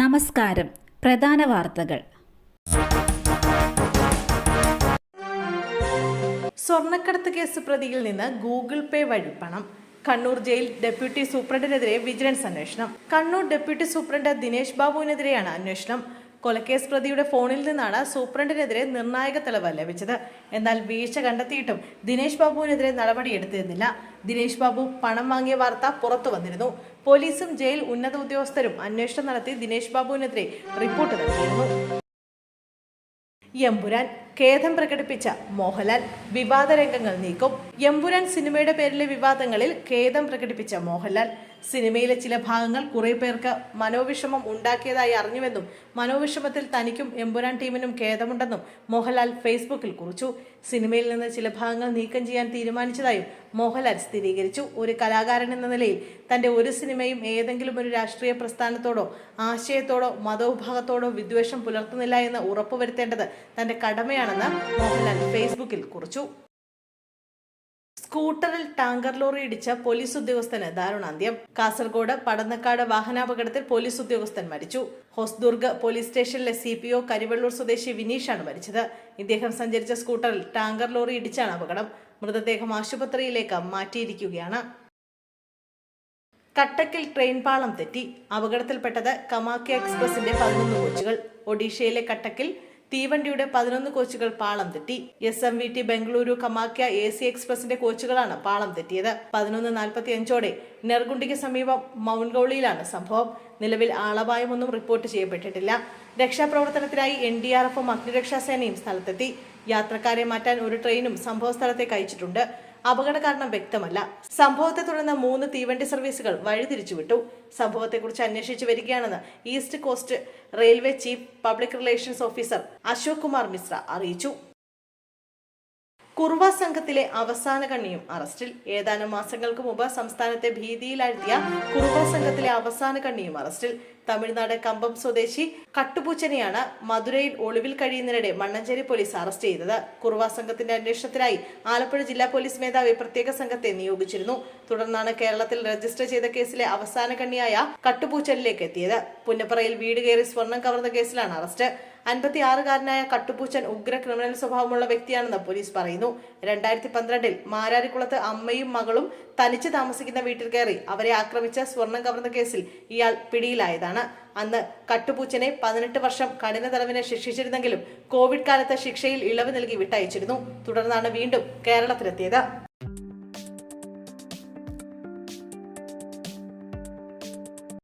നമസ്കാരം. പ്രധാന വാർത്തകൾ. സ്വർണക്കടത്ത് കേസ് പ്രതിയിൽ നിന്ന് ഗൂഗിൾ പേ വഴി പണം. കണ്ണൂർ ജയിൽ ഡെപ്യൂട്ടി സൂപ്രണ്ടിനെതിരെ വിജിലൻസ് അന്വേഷണം. കണ്ണൂർ ഡെപ്യൂട്ടി സൂപ്രണ്ട് ദിനേശ് ബാബുവിനെതിരെയാണ് അന്വേഷണം. കൊലക്കേസ് പ്രതിയുടെ ഫോണിൽ നിന്നാണ് സൂപ്രണ്ടിനെതിരെ നിർണായക തെളിവ് ലഭിച്ചത്. എന്നാൽ വീഴ്ച കണ്ടെത്തിയിട്ടും ദിനേശ് ബാബുവിനെതിരെ നടപടിയെടുത്തിരുന്നില്ല. ദിനേശ് ബാബു പണം വാങ്ങിയ വാർത്ത പുറത്തു വന്നിരുന്നു. പോലീസും ജയിൽ ഉന്നത ഉദ്യോഗസ്ഥരും അന്വേഷണം നടത്തി ദിനേശ് ബാബുവിനെതിരെ റിപ്പോർട്ട് നൽകിയിരുന്നു. എമ്പുരാൻ ഖേദം പ്രകടിപ്പിച്ച മോഹൻലാൽ വിവാദ രംഗങ്ങൾ നീക്കും. എമ്പുരാൻ സിനിമയുടെ പേരിലെ വിവാദങ്ങളിൽ ഖേദം പ്രകടിപ്പിച്ച മോഹൻലാൽ സിനിമയിലെ ചില ഭാഗങ്ങൾ കുറെ പേർക്ക് മനോവിഷമം ഉണ്ടാക്കിയതായി അറിഞ്ഞുവെന്നും മനോവിഷമത്തിൽ തനിക്കും എമ്പുരാൻ ടീമിനും ഖേദമുണ്ടെന്നും മോഹൻലാൽ ഫേസ്ബുക്കിൽ കുറിച്ചു. സിനിമയിൽ നിന്ന് ചില ഭാഗങ്ങൾ നീക്കം ചെയ്യാൻ തീരുമാനിച്ചതായും മോഹൻലാൽ സ്ഥിരീകരിച്ചു. ഒരു കലാകാരൻ എന്ന നിലയിൽ തന്റെ ഒരു സിനിമയും ഏതെങ്കിലും ഒരു രാഷ്ട്രീയ പ്രസ്ഥാനത്തോടോ ആശയത്തോടോ മതവിഭാഗത്തോടോ വിദ്വേഷം പുലർത്തുന്നില്ല എന്ന് ഉറപ്പുവരുത്തേണ്ടത് തന്റെ കടമയാണെന്ന് മോഹൻലാൽ ഫേസ്ബുക്കിൽ കുറിച്ചു. സ്കൂട്ടറിൽ ടാങ്കർ ലോറി ഇടിച്ച പോലീസ് ഉദ്യോഗസ്ഥന് ദാരുണാന്ത്യം. കാസർഗോഡ് പടന്നക്കാട് വാഹനാപകടത്തിൽ പോലീസ് ഉദ്യോഗസ്ഥൻ മരിച്ചു. ഹൊസ്ദുർഗ് പോലീസ് സ്റ്റേഷനിലെ സി പി ഒ കരിവള്ളൂർ സ്വദേശി വിനീഷാണ് മരിച്ചത്. ഇദ്ദേഹം സഞ്ചരിച്ച സ്കൂട്ടറിൽ ടാങ്കർ ലോറി ഇടിച്ചാണ് അപകടം. മൃതദേഹം ആശുപത്രിയിലേക്ക് മാറ്റിയിരിക്കുകയാണ്. കട്ടക്കിൽ ട്രെയിൻ പാളം തെറ്റി. അപകടത്തിൽപ്പെട്ടത് കമാക്യ എക്സ്പ്രസിന്റെ പതിനൊന്ന് കോച്ചുകൾ. ഒഡീഷയിലെ കട്ടക്കിൽ തീവണ്ടിയുടെ പതിനൊന്ന് കോച്ചുകൾ പാളം തെറ്റി. S M V T Bengaluru Kamakhya A C എക്സ്പ്രസിന്റെ കോച്ചുകളാണ് പാളം തെറ്റിയത്. പതിനൊന്ന് നാൽപ്പത്തി അഞ്ചോടെ നെർഗുണ്ടിക്ക് സമീപം മൗൺഗൌളിയിലാണ് സംഭവം. നിലവിൽ ആളപായമൊന്നും റിപ്പോർട്ട് ചെയ്യപ്പെട്ടിട്ടില്ല. രക്ഷാപ്രവർത്തനത്തിനായി എൻ ഡി ആർ എഫും അഗ്നിരക്ഷാസേനയും സ്ഥലത്തെത്തി. യാത്രക്കാരെ മാറ്റാൻ ഒരു ട്രെയിനും സംഭവസ്ഥലത്തേക്ക് അയച്ചിട്ടുണ്ട്. അപകട കാരണം വ്യക്തമല്ല. സംഭവത്തെ തുടർന്ന് മൂന്ന് തീവണ്ടി സർവീസുകൾ വഴിതിരിച്ചുവിട്ടു. സംഭവത്തെക്കുറിച്ച് അന്വേഷിച്ചു വരികയാണെന്ന് east coast railway chief public relations officer Ashok Kumar Mishra അറിയിച്ചു. കുർവ സംഘത്തിലെ അവസാന കണ്ണിയും അറസ്റ്റിൽ ഏതാനും മാസങ്ങൾക്ക് മുമ്പ് സംസ്ഥാനത്തെ ഭീതിയിലാഴ്ത്തിയ കുർവ സംഘത്തിലെ അവസാന കണ്ണിയും അറസ്റ്റിൽ തമിഴ്നാട് കമ്പം സ്വദേശി കട്ടുപൂച്ചനെയാണ് മധുരയിൽ ഒളിവിൽ കഴിയുന്നതിനിടെ മണ്ണഞ്ചേരി പോലീസ് അറസ്റ്റ് ചെയ്തത്. കുർവ സംഘത്തിന്റെ അന്വേഷണത്തിനായി ആലപ്പുഴ ജില്ലാ പോലീസ് മേധാവി പ്രത്യേക സംഘത്തെ നിയോഗിച്ചിരുന്നു. തുടർന്നാണ് കേരളത്തിൽ രജിസ്റ്റർ ചെയ്ത കേസിലെ അവസാന കണ്ണിയായ കട്ടുപൂച്ചലിലേക്ക് എത്തിയത്. പുന്നപ്പറയിൽ വീട് കയറി സ്വർണം കവർന്ന കേസിലാണ് അറസ്റ്റ്. അൻപത്തി ആറുകാരനായ കട്ടുപൂച്ചൻ ഉഗ്ര ക്രിമിനൽ സ്വഭാവമുള്ള വ്യക്തിയാണെന്ന് പോലീസ് പറയുന്നു. രണ്ടായിരത്തി പന്ത്രണ്ടിൽ മാരാരിക്കുളത്ത് അമ്മയും മകളും തനിച്ച് താമസിക്കുന്ന വീട്ടിൽ കയറി അവരെ ആക്രമിച്ച സ്വർണം കവർന്ന കേസിൽ ഇയാൾ പിടിയിലായതാണ്. അന്ന് കട്ടുപൂച്ചനെ പതിനെട്ട് വർഷം കഠിന തടവിന് ശിക്ഷിച്ചിരുന്നെങ്കിലും കോവിഡ് കാലത്ത് ശിക്ഷയിൽ ഇളവ് നൽകി വിട്ടയച്ചിരുന്നു. തുടർന്നാണ് വീണ്ടും കേരളത്തിലെത്തിയത്.